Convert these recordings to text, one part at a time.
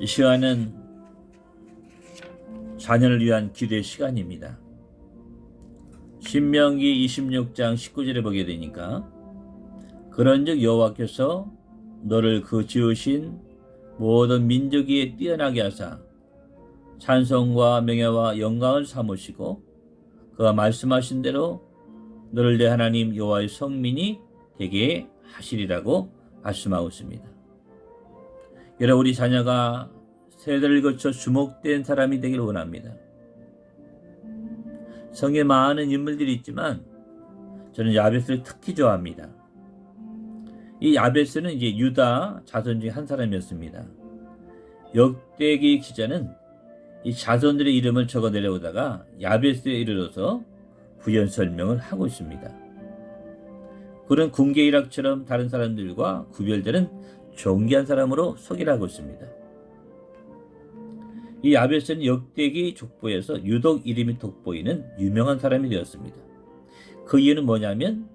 이 시간은 자녀를 위한 기도의 시간입니다. 신명기 26장 19절에 보게 되니까 그런즉 여호와께서 너를 그 지으신 모든 민족 위에 뛰어나게 하사 찬송과 명예와 영광을 삼으시고 그가 말씀하신 대로 너를 내 하나님 여호와의 성민이 되게 하시리라고 말씀하고 있습니다. 여러분 우리 자녀가 세대를 거쳐 주목된 사람이 되기를 원합니다. 성에 많은 인물들이 있지만 저는 야베스를 특히 좋아합니다. 이 야베스는 이제 유다 자손 중에 한 사람이었습니다. 역대기 기자는 이 자손들의 이름을 적어 내려오다가 야베스에 이르러서 부연 설명을 하고 있습니다. 그는 군계 일학처럼 다른 사람들과 구별되는 존귀한 사람으로 소개를 하고 있습니다. 이 야베스는 역대기 족보에서 유독 이름이 돋보이는 유명한 사람이 되었습니다. 그 이유는 뭐냐면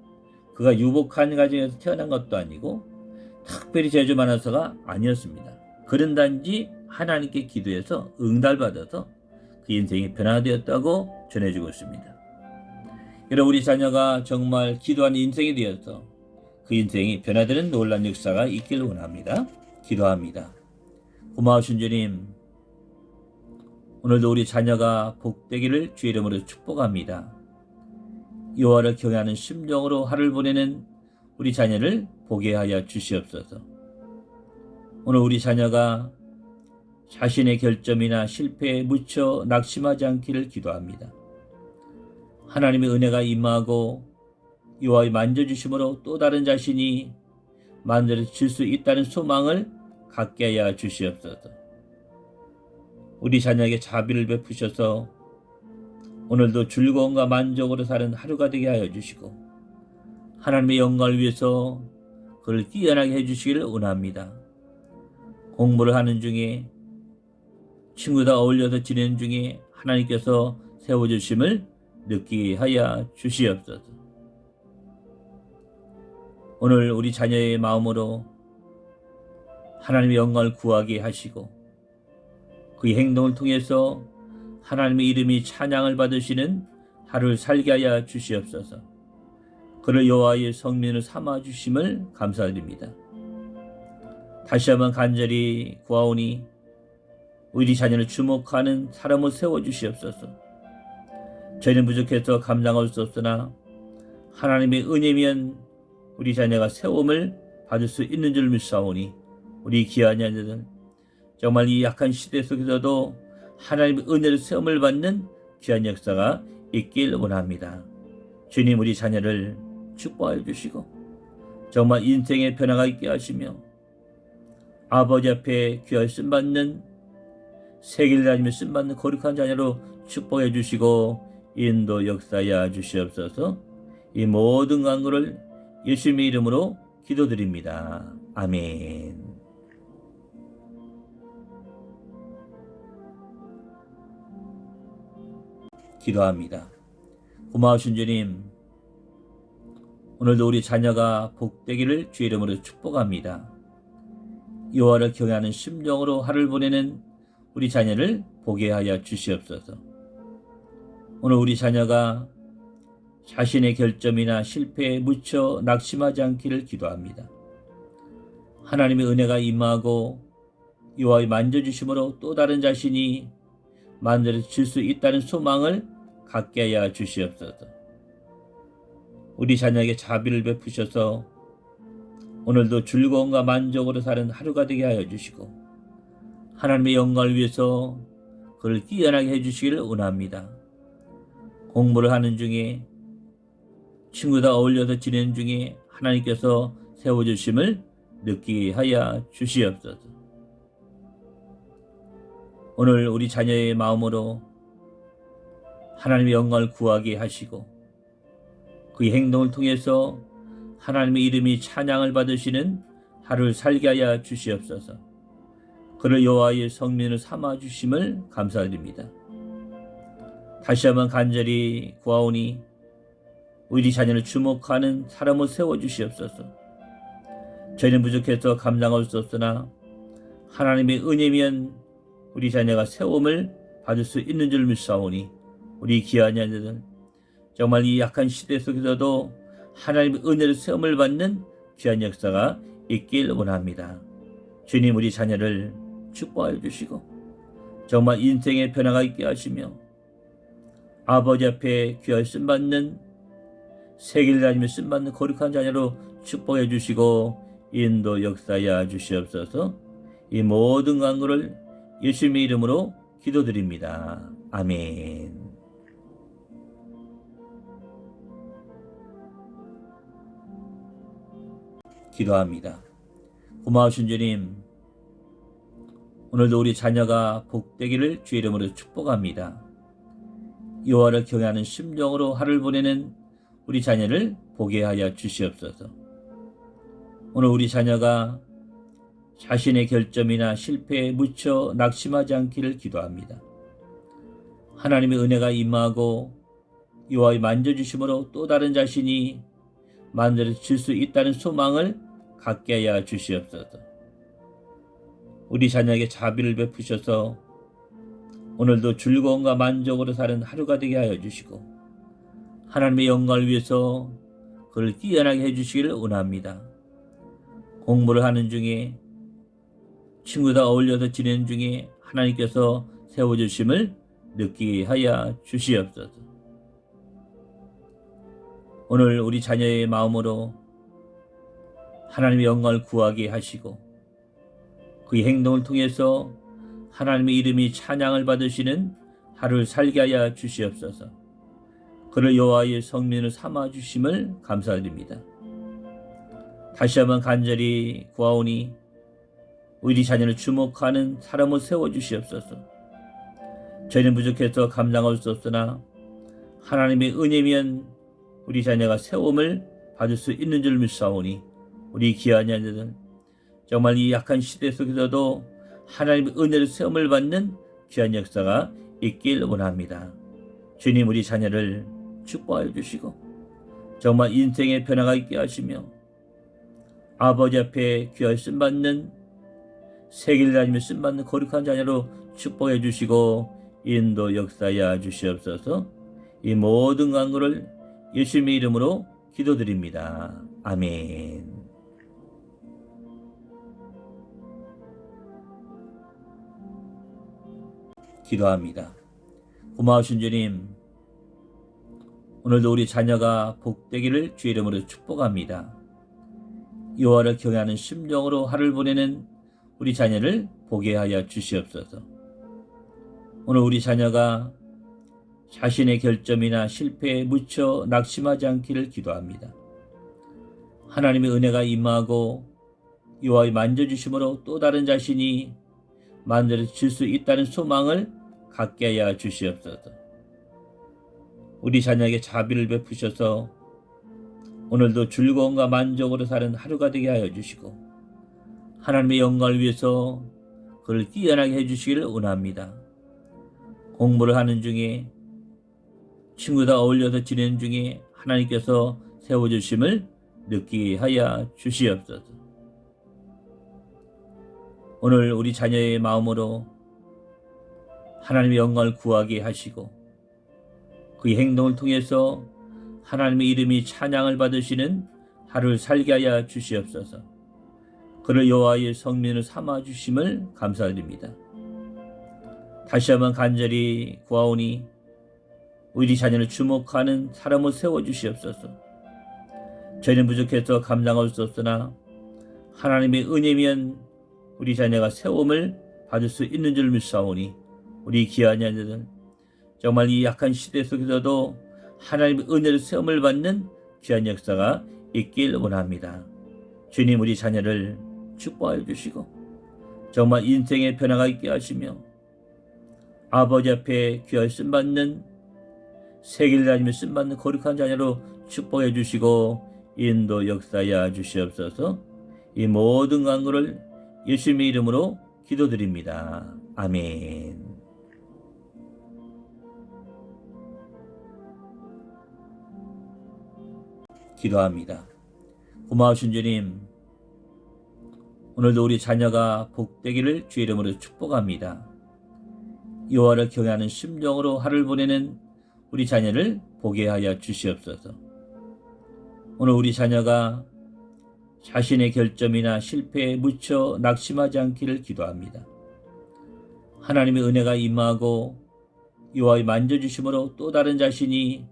그가 유복한 가정에서 태어난 것도 아니고 특별히 재주 많아서가 아니었습니다. 그는 단지 하나님께 기도해서 응달받아서 그 인생이 변화되었다고 전해주고 있습니다. 여러분 우리 자녀가 정말 기도한 인생이 되어서 그 인생이 변화되는 놀란 역사가 있기를 원합니다. 기도합니다. 고마우신 주님, 오늘도 우리 자녀가 복되기를 주 이름으로 축복합니다. 여호와를 경외하는 심령으로 하루를 보내는 우리 자녀를 보게 하여 주시옵소서. 오늘 우리 자녀가 자신의 결점이나 실패에 묻혀 낙심하지 않기를 기도합니다. 하나님의 은혜가 임하고 여호와의 만져주심으로 또 다른 자신이 만들어질 수 있다는 소망을 갖게 하여 주시옵소서. 우리 자녀에게 자비를 베푸셔서 오늘도 즐거움과 만족으로 사는 하루가 되게 하여 주시고 하나님의 영광을 위해서 그를 뛰어나게 해주시기를 원합니다. 공부를 하는 중에 친구들과 어울려서 지내는 중에 하나님께서 세워주심을 느끼게 하여 주시옵소서. 오늘 우리 자녀의 마음으로 하나님의 영광을 구하게 하시고 그의 행동을 통해서 하나님의 이름이 찬양을 받으시는 하루를 살게 하여 주시옵소서. 그를 여호와의 성민을 삼아 주심을 감사드립니다. 다시 한번 간절히 구하오니 우리 자녀를 주목하는 사람을 세워 주시옵소서. 저희는 부족해서 감당할 수 없으나 하나님의 은혜면 우리 자녀가 세움을 받을 수 있는 줄 믿사오니 우리 귀한 자녀들 정말 이 약한 시대 속에서도 하나님의 은혜를 세움을 받는 귀한 역사가 있길 원합니다. 주님 우리 자녀를 축복하여 주시고 정말 인생의 변화가 있게 하시며 아버지 앞에 귀할 쓴받는 세계를 다니며 쓴받는 거룩한 자녀로 축복해 주시고 인도 역사야 주시옵소서 이 모든 간구를 예수님의 이름으로 기도드립니다. 아멘. 기도합니다. 고마우신 주님, 오늘도 우리 자녀가 복되기를 주의 이름으로 축복합니다. 여호와를 경외하는 심정으로 하루를 보내는 우리 자녀를 보게 하여 주시옵소서. 오늘 우리 자녀가 자신의 결점이나 실패에 묻혀 낙심하지 않기를 기도합니다. 하나님의 은혜가 임하고 여호와의 만져주심으로 또 다른 자신이 만들어질 수 있다는 소망을 갖게 하여 주시옵소서. 우리 자녀에게 자비를 베푸셔서 오늘도 즐거움과 만족으로 사는 하루가 되게 하여 주시고 하나님의 영광을 위해서 그를 뛰어나게 해주시기를 원합니다. 공부를 하는 중에 친구들 어울려서 지내는 중에 하나님께서 세워주심을 느끼게 하여 주시옵소서. 오늘 우리 자녀의 마음으로 하나님의 영광을 구하게 하시고 그의 행동을 통해서 하나님의 이름이 찬양을 받으시는 하루를 살게 하여 주시옵소서. 그를 여호와의 성민을 삼아 주심을 감사드립니다. 다시 한번 간절히 구하오니 우리 자녀를 주목하는 사람을 세워 주시옵소서. 저희는 부족해서 감당할 수 없으나 하나님의 은혜면 우리 자녀가 세움을 받을 수 있는 줄 믿사오니 우리 귀한 자녀들 정말 이 약한 시대 속에서도 하나님의 은혜로 세움을 받는 귀한 역사가 있길 원합니다. 주님 우리 자녀를 축복하여 주시고 정말 인생의 변화가 있게 하시며 아버지 앞에 귀하여 쓴받는 세계를 다니며 쓴받는 거룩한 자녀로 축복해 주시고 인도 역사하여 주시옵소서 이 모든 간구를 예수님의 이름으로 기도드립니다. 아멘. 기도합니다. 고마우신 주님, 오늘도 우리 자녀가 복되기를 주의 이름으로 축복합니다. 여호와를 경외하는 심령으로 하루를 보내는 우리 자녀를 보게 하여 주시옵소서. 오늘 우리 자녀가 자신의 결점이나 실패에 묻혀 낙심하지 않기를 기도합니다. 하나님의 은혜가 임하고 여호와의 만져주심으로 또 다른 자신이 만들어질 수 있다는 소망을 갖게 하여 주시옵소서. 우리 자녀에게 자비를 베푸셔서 오늘도 즐거움과 만족으로 사는 하루가 되게 하여 주시고 하나님의 영광을 위해서 그를 뛰어나게 해주시기를 원합니다. 공부를 하는 중에 친구들 어울려서 지내는 중에 하나님께서 세워주심을 느끼게 하여 주시옵소서. 오늘 우리 자녀의 마음으로 하나님의 영광을 구하게 하시고 그의 행동을 통해서 하나님의 이름이 찬양을 받으시는 하루를 살게 하여 주시옵소서. 그를 여호와의 성민을 삼아 주심을 감사드립니다. 다시 한번 간절히 구하오니 우리 자녀를 주목하는 사람을 세워 주시옵소서. 저희는 부족해서 감당할 수 없으나 하나님의 은혜면 우리 자녀가 세움을 받을 수 있는 줄 믿사오니 우리 귀한 자녀들 정말 이 약한 시대 속에서도 하나님의 은혜를 세움을 받는 귀한 역사가 있길 원합니다. 주님 우리 자녀를 축복하여 주시고 정말 인생의 변화가 있게 하시며 아버지 앞에 귀하여 쓴받는 세계를 다니며 쓴받는 거룩한 자녀로 축복해 주시고 인도 역사하여 주시옵소서 이 모든 간구를 예수님의 이름으로 기도드립니다. 아멘. 기도합니다. 고마우신 주님, 오늘도 우리 자녀가 복되기를 주의 이름으로 축복합니다. 여호와를 경외하는 심령으로 하루를 보내는 우리 자녀를 보게 하여 주시옵소서. 오늘 우리 자녀가 자신의 결점이나 실패에 묻혀 낙심하지 않기를 기도합니다. 하나님의 은혜가 임하고 여호와의 만져주심으로 또 다른 자신이 만들어질 수 있다는 소망을 갖게 하여 주시옵소서. 우리 자녀에게 자비를 베푸셔서 오늘도 즐거움과 만족으로 사는 하루가 되게 하여 주시고 하나님의 영광을 위해서 그를 뛰어나게 해주시기를 원합니다. 공부를 하는 중에 친구들 어울려서 지내는 중에 하나님께서 세워주심을 느끼게 하여 주시옵소서. 오늘 우리 자녀의 마음으로 하나님의 영광을 구하게 하시고 그의 행동을 통해서 하나님의 이름이 찬양을 받으시는 하루를 살게 하여 주시옵소서. 그를 여호와의 성민을 삼아 주심을 감사드립니다. 다시 한번 간절히 구하오니 우리 자녀를 주목하는 사람을 세워 주시옵소서. 저희는 부족해서 감당할 수 없으나 하나님의 은혜면 우리 자녀가 세움을 받을 수 있는 줄 믿사오니 우리 귀한 자녀들 정말 이 약한 시대 속에서도 하나님의 은혜를 세움을 받는 귀한 역사가 있길 원합니다. 주님 우리 자녀를 축복하여 주시고 정말 인생의 변화가 있게 하시며 아버지 앞에 귀하여 쓴받는 세계를 다니며 쓴받는 거룩한 자녀로 축복해 주시고 인도 역사하여 주시옵소서 이 모든 간구를 예수님의 이름으로 기도드립니다. 아멘. 기도합니다. 고마우신 주님, 오늘도 우리 자녀가 복되기를 주의 이름으로 축복합니다. 여호와를 경외하는 심정으로 하루를 보내는 우리 자녀를 보게 하여 주시옵소서. 오늘 우리 자녀가 자신의 결점이나 실패에 묻혀 낙심하지 않기를 기도합니다. 하나님의 은혜가 임하고 여호와의 만져주심으로 또 다른 자신이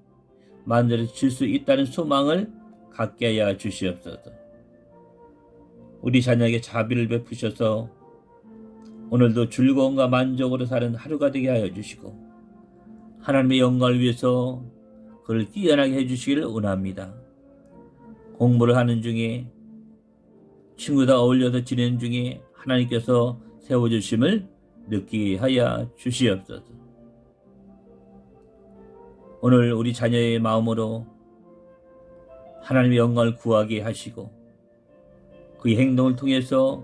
만들어질 수 있다는 소망을 갖게 하여 주시옵소서. 우리 자녀에게 자비를 베푸셔서 오늘도 즐거움과 만족으로 사는 하루가 되게 하여 주시고 하나님의 영광을 위해서 그를 뛰어나게 해주시기를 원합니다. 공부를 하는 중에 친구들과 어울려서 지내는 중에 하나님께서 세워주심을 느끼게 하여 주시옵소서. 오늘 우리 자녀의 마음으로 하나님의 영광을 구하게 하시고 그의 행동을 통해서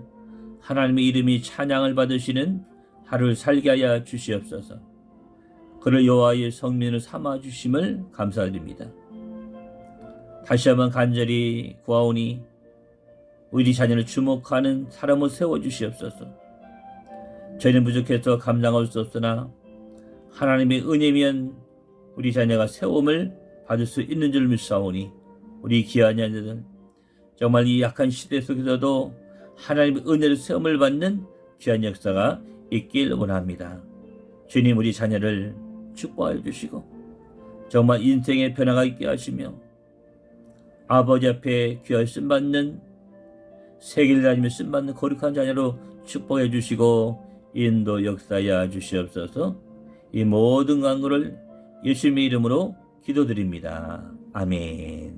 하나님의 이름이 찬양을 받으시는 하루를 살게 하여 주시옵소서. 그를 여호와의 성민을 삼아 주심을 감사드립니다. 다시 한번 간절히 구하오니 우리 자녀를 주목하는 사람을 세워 주시옵소서. 저희는 부족해서 감당할 수 없으나 하나님의 은혜면 우리 자녀가 세움을 받을 수 있는 줄 믿사오니 우리 귀한 자녀들 정말 이 약한 시대 속에서도 하나님의 은혜를 세움을 받는 귀한 역사가 있길 원합니다. 주님 우리 자녀를 축복하여 주시고 정말 인생의 변화가 있게 하시며 아버지 앞에 귀하여 쓴받는 세계를 다니며 쓴받는 거룩한 자녀로 축복해 주시고 인도 역사하여 주시옵소서 이 모든 간구를 예수님의 이름으로 기도드립니다. 아멘